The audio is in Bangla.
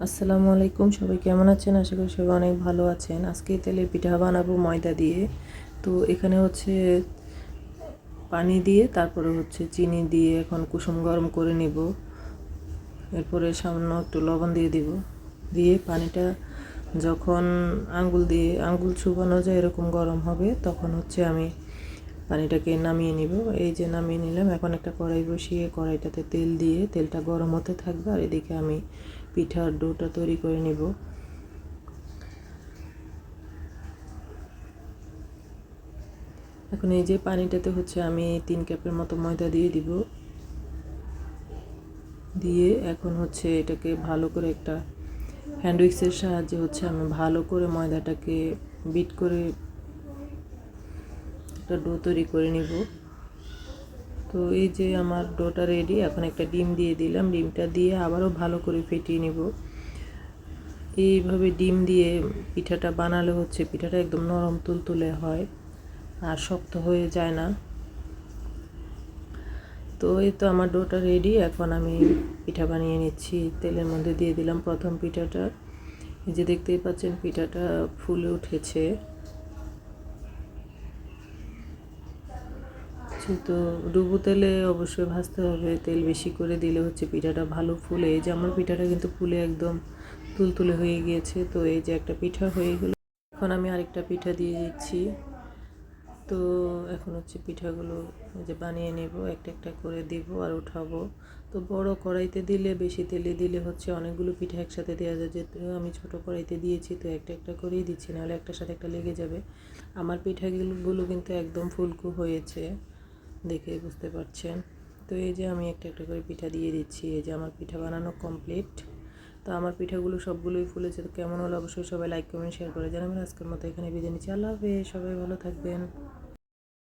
আসসালামু আলাইকুম, সবাই কেমন আছেন? আশা করি সবাই অনেক ভালো আছেন। আজকে তেলের পিঠা বানাবো ময়দা দিয়ে। তো এখানে হচ্ছে পানি দিয়ে, তারপরে হচ্ছে চিনি দিয়ে এখন কুসুম গরম করে নিব। এরপরে সামান্য একটু লবণ দিয়ে দিব। দিয়ে পানিটা যখন আঙ্গুল দিয়ে, আঙ্গুল চুবানো যায় এরকম গরম হবে, তখন হচ্ছে আমি পানিটাকে নামিয়ে নিব। এই যে নামিয়ে নিলাম, এখন একটা কড়াই বসিয়ে কড়াইটাতে তেল দিয়ে, তেলটা গরম হতে থাকবে। আর এদিকে আমি পিঠার ডোটা তৈরি করে নিব। এখন এই যে পানিটাতে হচ্ছে আমি তিন কাপের মতো ময়দা দিয়ে দিব। দিয়ে এখন হচ্ছে এটাকে ভালো করে একটা হ্যান্ড উইক্সের সাহায্যে হচ্ছে আমি ভালো করে ময়দাটাকে বিট করে একটা ডো তৈরি করে নিব। তো এই যে আমার ডোটা রেডি এখন একটা ডিম দিয়ে দিলাম। ডিমটা দিয়ে আবারও ভালো করে ফেটিয়ে নিব। এইভাবে ডিম দিয়ে পিঠাটা বানালে হচ্ছে, পিঠাটা একদম নরম তুলতুলে হয় আর শক্ত হয়ে যায় না। তো এই তো আমার ডোটা রেডি এখন আমি পিঠা বানিয়ে নিচ্ছি। তেলের মধ্যে দিয়ে দিলাম প্রথম পিঠাটা। এই যে দেখতেই পাচ্ছেন, পিঠাটা ফুলে উঠেছে। তো ডুবো তেলে অবশ্যই ভাজতে হবে। তেল বেশি করে দিলে হচ্ছে পিঠাটা ভালো ফুলে। এই যে আমার পিঠাটা কিন্তু ফুলে একদম তুলতুলে হয়ে গিয়েছে। তো এই যে একটা পিঠা হয়ে গেল। এখন আমি আরেকটা পিঠা দিয়ে দিচ্ছি। তো এখন হচ্ছে পিঠাগুলো যে বানিয়ে নেব। একটা একটা করে দিব আর উঠাবো। তো বড় কড়াইতে দিলে, বেশি তেলে দিলে হচ্ছে অনেকগুলো পিঠা একসাথে দেওয়া যায়। যেহেতু আমি ছোট কড়াইতে দিয়েছি, তো একটা একটা করেই দিচ্ছি। নাহলে একটার সাথে একটা লেগে যাবে। আমার পিঠাগুলো কিন্তু একদম ফুলকু হয়েছে। দেখে বুঝতে পারছেন। তো এই যে আমি একটা একটা করে পিঠা দিয়ে দিচ্ছি, এই যে আমার পিঠা বানানো কমপ্লিট তো আমার পিঠাগুলো সবগুলোই ফুলেছে, তো কেমন হলো অবশ্যই সবাই লাইক কমেন্ট শেয়ার করে জানাবেন। আজকের মতো এখানে বিদায় নিচ্ছি। আল্লাহ হাফেজ, সবাই ভালো থাকবেন।